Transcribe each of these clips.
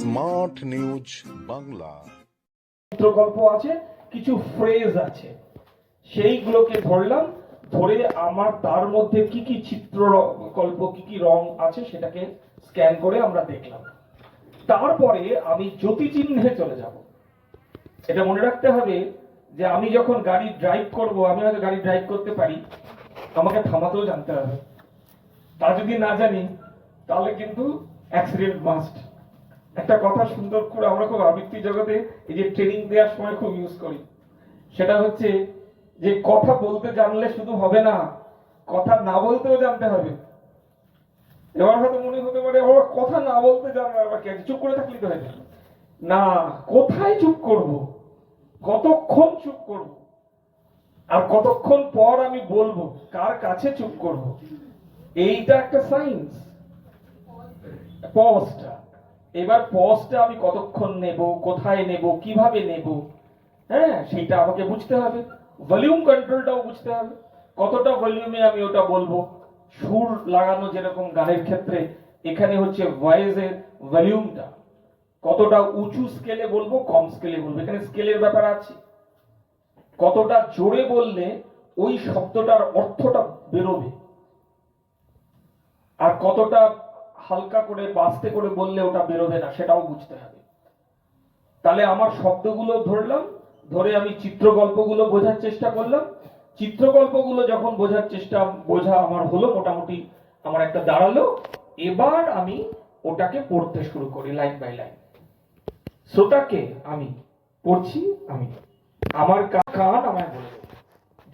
Smart news Bangla চিত্রকল্প আছে, কিছু phrase আছে। সেইগুলোকে ধরলাম, ধরে আমার তার মধ্যে কি কি চিত্রকল্প, কি কি রং আছে সেটাকে স্ক্যান করে আমরা দেখলাম। তারপরে আমি জ্যোতি চিহ্নে চলে যাব। এটা মনে রাখতে হবে যে আমি যখন গাড়ি ড্রাইভ করব, আমি হয়তো গাড়ি ড্রাইভ করতে পারি, আমাকে থামাতেও জানতে হবে। তা যদি না জানি, তাহলে কিন্তু অ্যাক্সিডেন্ট মাস্ট একটা কথা সুন্দর করে আমরা খুব আবৃত্তি জগতে এই যে ট্রেনিং দেওয়ার সময় খুব ইউজ করি। সেটা হচ্ছে যে কথা বলতে জানলে শুধু হবে না, কথা না বলতেও জানতে হবে। এবার হয়তো মনে হতে পারে, ও, কথা না বলতে জানবে, আবার চুপ করে থাকলে তো হয়ে না, কোথায় চুপ করব? কতক্ষণ চুপ করব? আর কতক্ষণ পর আমি বলব, কার কাছে চুপ করব? এইটা একটা সায়েন্স পজটা এবার পজটা আমি কতক্ষণ নেব, কোথায় নেব, কীভাবে নেব? হ্যাঁ সেটা আমাকে বুঝতে হবে। ভলিউম কন্ট্রোলটাও বুঝতে হবে। কতটা ভলিউমে আমি ওটা বলব? সুর লাগানো যেরকম গানের ক্ষেত্রে, এখানে হচ্ছে ভয়েসের ভলিউমটা কতটা উঁচু স্কেলে বলব, কম স্কেলে বলব। এখানে স্কেলের ব্যাপার আছে। কতটা জোরে বললে ওই শব্দটার অর্থটা বেরোবে। আর কতটা হালকা করে বাস্তে করে বললে ওটা বেরোবে না, সেটাও বুঝতে হবে। তাহলে আমার শব্দগুলো ধরলাম, ধরে আমি চিত্রগল্পগুলো বোঝার চেষ্টা করলাম। চিত্রগল্পগুলো যখন বোঝার চেষ্টা, বোঝা আমার হলো মোটামুটি, আমার একটা দাঁড়াল। এবার আমি ওটাকে পড়তে শুরু করি লাইন বাই লাইন। শ্রোতাকে আমি, পড়ছি আমি। আমার কান আমায় বলে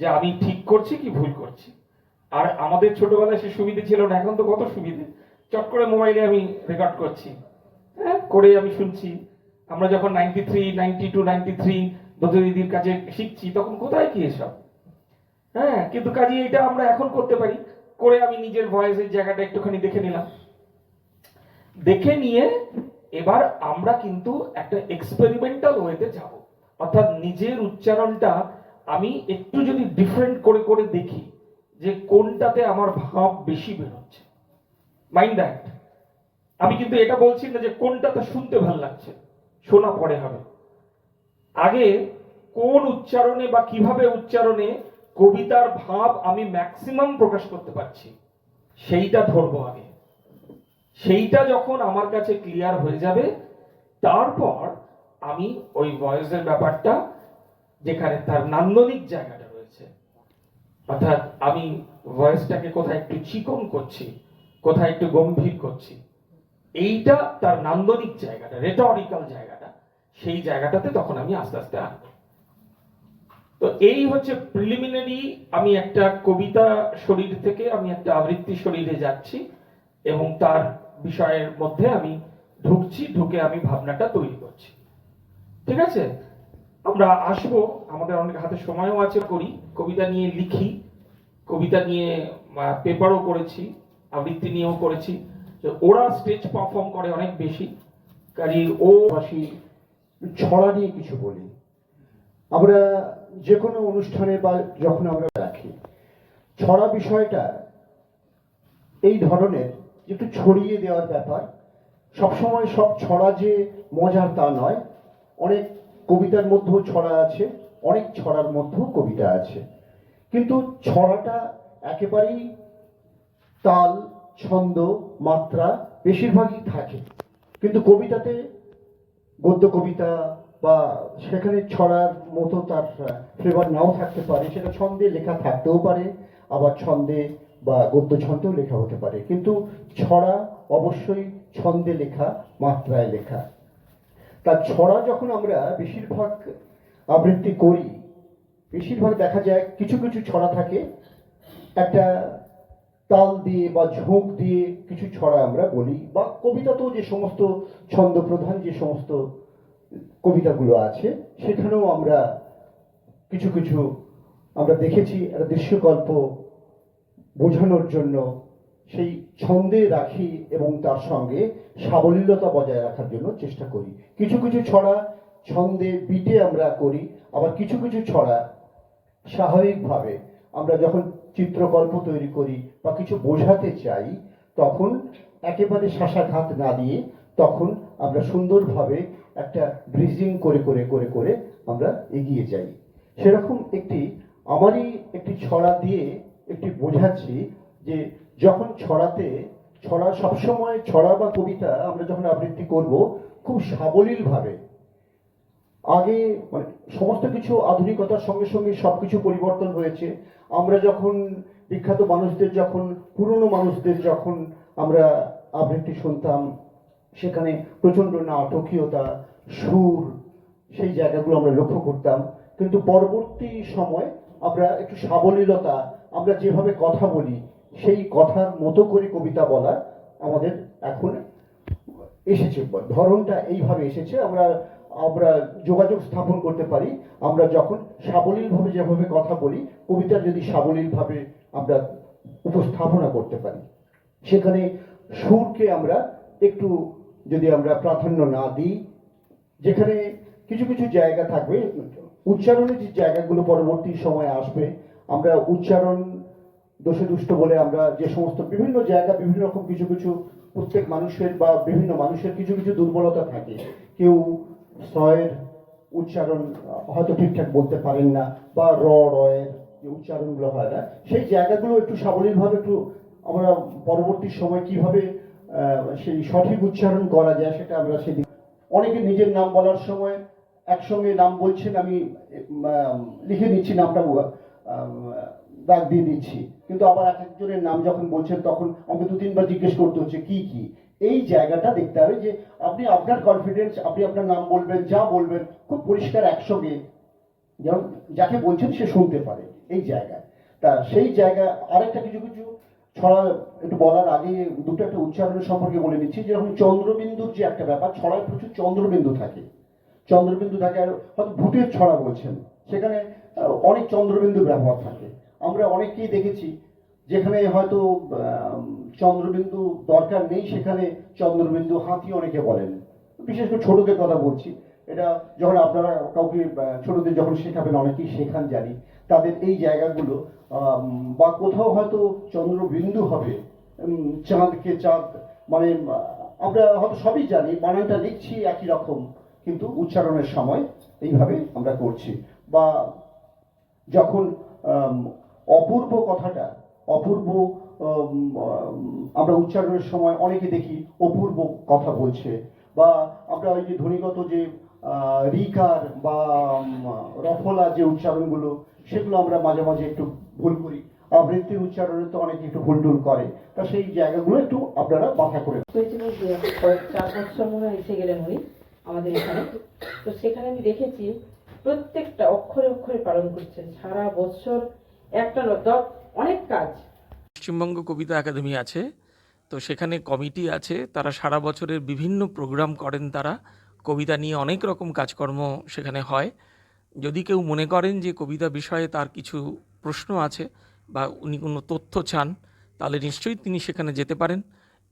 যে আমি ঠিক করছি কি ভুল করছি। আর আমাদের ছোটবেলায় সে সুবিধে ছিল না, এখন তো কত সুবিধে। চট করে মোবাইলে আমি রেকর্ড করছি। হ্যাঁ করে আমি শুনছি। আমরা যখন ninety three ninety two ninety three দিদির কাছে শিখছি, তখন কোথায় কি এসব? হ্যাঁ কিন্তু কাজে, এটা আমরা এখন করতে পারি। করে আমি নিজের ভয়েসের জায়গাটা একটুখানি দেখে নিলাম। দেখে নিয়ে এবার আমরা কিন্তু একটা এক্সপেরিমেন্টাল ওয়েতে যাব। অর্থাৎ নিজের উচ্চারণটা আমি একটু যদি ডিফারেন্ট করে করে দেখি যে কোনটাতে আমার ভাব বেশি বেরোচ্ছে। মাইন্ড দ্যাট আমি কিন্তু এটা বলছি না যে কোনটাতে শুনতে ভালো লাগছে। শোনা পরে হবে। আগে কোন উচ্চারণে বা কীভাবে উচ্চারণে কবিতার ভাব আমি ম্যাক্সিমাম প্রকাশ করতে পারছি, সেইটা ধরবো আগে। সেইটা যখন আমার কাছে ক্লিয়ার হয়ে যাবে, তারপর আমি ওই ভয়েসের ব্যাপারটা যেখানে তার নান্দনিক জায়গাটা রয়েছে, অর্থাৎ আমি ভয়েসটাকে কোথায় একটু চিকন করছি কোথায় একটু গম্ভীর করছি। এইটা তার নান্দনিক জায়গাটা রেটরিক্যাল জায়গাটা। সেই জায়গাটাতে তখন আমি আস্তে আস্তে আনব তো এই হচ্ছে প্রিলিমিনারি আমি একটা কবিতা শরীর থেকে, আমি একটা আবৃত্তি শরীরে যাচ্ছি এবং তার বিষয়ের মধ্যে আমি ঢুকছি, ঢুকে আমি ভাবনাটা তৈরি করছি। ঠিক আছে? আমরা আসব, আমাদের অনেক হাতে সময়ও আছে, করি। কবিতা নিয়ে লিখি। কবিতা নিয়ে পেপারও করেছি। আবৃত্তি নিয়েও করেছি। ওরা স্টেজ পারফর্ম করে অনেক বেশি। কাজে ও পাশাপাশি ছড়া নিয়ে কিছু বলি। আমরা যে কোনো অনুষ্ঠানে বা যখন আমরা রাখি, ছড়া বিষয়টা এই ধরনের একটু ছড়িয়ে দেওয়ার ব্যাপার। সবসময় সব ছড়া যে মজার তা নয়। অনেক কবিতার মধ্যেও ছড়া আছে, অনেক ছড়ার মধ্যেও কবিতা আছে। কিন্তু ছড়াটা একেবারেই তাল, ছন্দ, মাত্রা বেশিরভাগই থাকে। কিন্তু কবিতাতে গদ্য কবিতা বা সেখানে ছড়ার মতো তার ফ্লেভার নাও থাকতে পারে। সেটা ছন্দে লেখা থাকতেও পারে, আবার ছন্দে বা গদ্য ছন্দেও লেখা হতে পারে। কিন্তু ছড়া অবশ্যই ছন্দে লেখা, মাত্রায় লেখা। তার ছড়া যখন আমরা বেশিরভাগ আবৃত্তি করি, বেশিরভাগ দেখা যায় কিছু কিছু ছড়া থাকে। একটা তাল দিয়ে বা ঝোঁক দিয়ে কিছু ছড়া আমরা বলি, বা কবিতাতেও যে সমস্ত ছন্দপ্রধান, যে সমস্ত কবিতাগুলো আছে, সেখানেও আমরা কিছু কিছু আমরা দেখেছি একটা দৃশ্যকল্প বোঝানোর জন্য। সেই ছন্দে রাখি এবং তার সঙ্গে সাবলীলতা বজায় রাখার জন্য চেষ্টা করি। কিছু কিছু ছড়া ছন্দে বিটে আমরা করি, আবার কিছু কিছু ছড়া স্বাভাবিকভাবে আমরা যখন চিত্রকল্প তৈরি করি বা কিছু বোঝাতে চাই, তখন একেবারে শাসাঘাত না দিয়ে তখন আমরা সুন্দরভাবে একটা ব্রিজিং করে করে করে করে আমরা এগিয়ে যাই। সেরকম একটি আমারই একটি ছড়া দিয়ে একটি বোঝাচ্ছি যে যখন ছড়াতে, ছড়া সবসময় ছড়া বা কবিতা আমরা যখন আবৃত্তি করব, খুব সাবলীলভাবে আগে মানে সমস্ত কিছু আধুনিকতার সঙ্গে সঙ্গে সব কিছু পরিবর্তন হয়েছে। আমরা যখন বিখ্যাত মানুষদের যখন, পুরনো মানুষদের যখন আমরা আবৃত্তি শুনতাম, সেখানে প্রচণ্ড নাটকীয়তা, সুর, সেই জায়গাগুলো আমরা লক্ষ্য করতাম। কিন্তু পরবর্তী সময় আমরা একটু সাবলীলতা, আমরা যেভাবে কথা বলি, সেই কথার মতো করে কবিতা বলা আমাদের এখন এসেছে। ধরনটা এইভাবে এসেছে। আমরা আমরা যোগাযোগ স্থাপন করতে পারি, আমরা যখন সাবলীলভাবে যেভাবে কথা বলি, কবিতা যদি সাবলীলভাবে আমরা উপস্থাপনা করতে পারি। সেখানে সুরকে আমরা একটু যদি আমরা প্রাধান্য না দিই, যেখানে কিছু কিছু জায়গা থাকবে, উচ্চারণের যে জায়গাগুলো পরবর্তী সময়ে আসবে, আমরা উচ্চারণ দোষে দুষ্ট বলে আমরা যে সমস্ত বিভিন্ন জায়গা, বিভিন্ন রকম কিছু কিছু প্রত্যেক মানুষের বা বিভিন্ন মানুষের কিছু কিছু দুর্বলতা থাকে। কেউ স্তয়ের উচ্চারণ হয়তো ঠিকঠাক বলতে পারেন না, বা র রয়ের যে উচ্চারণগুলো হয় না, সেই জায়গাগুলো একটু সাবলীলভাবে একটু আমরা পরবর্তী সময় কীভাবে সেই সঠিক উচ্চারণ করা যায় সেটা আমরা সেদিন অনেকে নিজের নাম বলার সময় একসঙ্গে নাম বলছেন, আমি লিখে নিচ্ছি নামটা দাগ দিয়ে দিচ্ছি। কিন্তু আবার এক একজনের নাম যখন বলছেন, তখন আমাকে দু তিনবার জিজ্ঞেস করতে হচ্ছে, কি কি? এই জায়গাটা দেখতে হবে যে আপনি আপনার কনফিডেন্স আপনি আপনার নাম বলবেন, যা বলবেন, খুব পরিষ্কার একসঙ্গে যেমন যাকে বলছেন সে শুনতে পারে এই জায়গায়। তা সেই জায়গা আরেকটা কিছু কিছু ছড়া, একটু বলার আগে দুটো একটা উচ্চারণের সম্পর্কে বলে দিচ্ছি যেরকম চন্দ্রবিন্দুর যে একটা ব্যাপার, ছড়ায় প্রচুর চন্দ্রবিন্দু থাকে। চন্দ্রবিন্দু থাকে আর হয়তো ভুটের ছড়া বলছেন। সেখানে অনেক চন্দ্রবিন্দুর ব্যবহার থাকে। আমরা অনেককেই দেখেছি, যেখানে হয়তো চন্দ্রবিন্দু দরকার নেই সেখানে, চন্দ্রবিন্দু হাতি অনেকে বলেন। বিশেষ করে ছোটদের কথা বলছি। এটা যখন আপনারা কাউকে ছোটদের যখন শেখাবেন, অনেকেই শেখান জানি। তাদের এই জায়গাগুলো বা কোথাও হয়তো চন্দ্রবিন্দু হবে চাঁদকে চাঁদ মানে আমরা হয়তো সবই জানি, বানানটা লিখছি একই রকম, কিন্তু উচ্চারণের সময় এইভাবে আমরা করছি। বা যখন অপূর্ব কথাটা, অপূর্ব আমরা উচ্চারণের সময় অনেকে দেখি অপূর্ব কথা বলছে বা আমরা ওই যে ধ্বনিগত যে রিকার বা রফলা যে উচ্চারণগুলো, সেগুলো আমরা মাঝে মাঝে একটু ভুল করি। আবৃত্তির উচ্চারণে তো অনেকে একটু ভুল টুল করে। তা সেই জায়গাগুলো একটু আপনারা বাধা করে চার বছর মনে এসে গেলেন উনি আমাদের এখানে। তো সেখানে আমি দেখেছি প্রত্যেকটা অক্ষরে অক্ষরে পালন করছেন। সারা বছর একটা অনেক কাজ পশ্চিমবঙ্গ কবিতা একাডেমি আছে, তো সেখানে কমিটি আছে, তারা সারা বছরের বিভিন্ন প্রোগ্রাম করেন তারা। কবিতা নিয়ে অনেক রকম কাজকর্ম সেখানে হয়। যদি কেউ মনে করেন যে কবিতা বিষয়ে তার কিছু প্রশ্ন আছে বা উনি কোনো তথ্য চান, তাহলে নিশ্চয়ই তিনি সেখানে যেতে পারেন।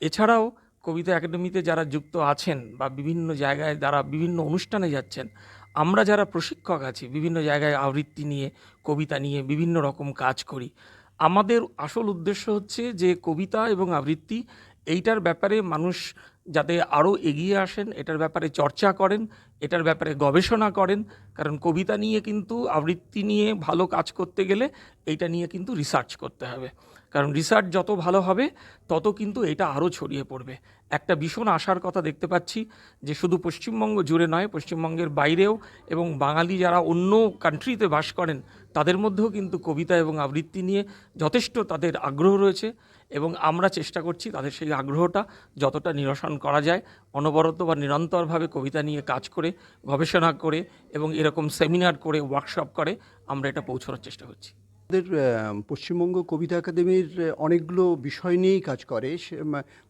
এছাড়াও কবিতা একাডেমিতে যারা যুক্ত আছেন বা বিভিন্ন জায়গায় যারা বিভিন্ন অনুষ্ঠানে যাচ্ছেন, আমরা যারা প্রশিক্ষক আছি, বিভিন্ন জায়গায় আবৃত্তি নিয়ে, কবিতা নিয়ে বিভিন্ন রকম কাজ করি। আমাদের আসল উদ্দেশ্য হচ্ছে যে কবিতা এবং আবৃত্তি, এইটার ব্যাপারে মানুষ যাতে আরও এগিয়ে আসেন, এটার ব্যাপারে চর্চা করেন এটার ব্যাপারে গবেষণা করেন, কারণ কবিতা নিয়ে কিন্তু, আবৃত্তি নিয়ে ভালো কাজ করতে গেলে এইটা নিয়ে কিন্তু রিসার্চ করতে হবে। কারণ রিসার্চ যত ভালো হবে, তত কিন্তু এটা আরও ছড়িয়ে পড়বে। একটা ভীষণ আশার কথা দেখতে পাচ্ছি যে শুধু পশ্চিমবঙ্গ জুড়ে নয়, পশ্চিমবঙ্গের বাইরেও এবং বাঙালি যারা অন্য কান্ট্রিতে বাস করেন, তাদের মধ্যেও কিন্তু কবিতা এবং আবৃত্তি নিয়ে যথেষ্ট তাদের আগ্রহ রয়েছে। এবং আমরা চেষ্টা করছি তাদের সেই আগ্রহটা যতটা নিরসন করা যায়, অনবরত বা নিরন্তরভাবে কবিতা নিয়ে কাজ করে, গবেষণা করে এবং এরকম সেমিনার করে ওয়ার্কশপ করে আমরা এটা পৌঁছানোর চেষ্টা করছি। আমাদের পশ্চিমবঙ্গ কবিতা একাডেমির অনেকগুলো বিষয় নিয়েই কাজ করে।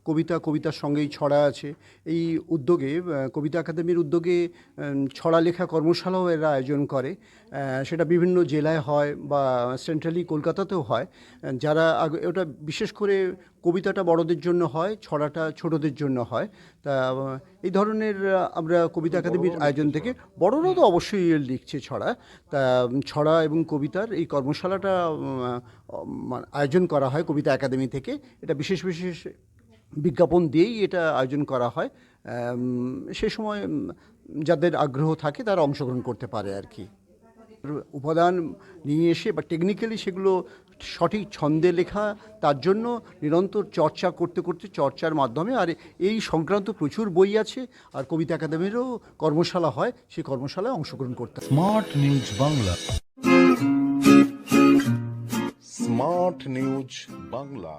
কবিতা কবিতার সঙ্গেই ছড়া আছে। এই উদ্যোগে কবিতা একাডেমির উদ্যোগে ছড়া লেখা কর্মশালাও এরা আয়োজন করে। সেটা বিভিন্ন জেলায় হয় বা সেন্ট্রালি কলকাতাতেও হয়। যারা ওটা বিশেষ করে কবিতাটা বড়দের জন্য হয় ছড়াটা ছোটদের জন্য হয়। তা এই ধরনের আমরা কবিতা একাডেমির আয়োজন থেকে বড়রাও তো অবশ্যই লিখছে ছড়া। তা ছড়া এবং কবিতার এই কর্মশালাটা আয়োজন করা হয় কবিতা একাডেমি থেকে। এটা বিশেষ বিশেষ বিজ্ঞাপন দিয়েই এটা আয়োজন করা হয়। সে সময় যাদের আগ্রহ থাকে তারা অংশগ্রহণ করতে পারে আর কি। উপাদান নিয়ে এসে বা টেকনিক্যালি সেগুলো সঠিক ছন্দে লেখা, তার জন্য নিরন্তর চর্চা করতে করতে চর্চার মাধ্যমে, আর এই সংক্রান্ত প্রচুর বই আছে, আর কবিতা একাডেমিরও কর্মশালা হয় সেই কর্মশালায় অংশগ্রহণ করতে। Smart news Bangla. Smart news Bangla.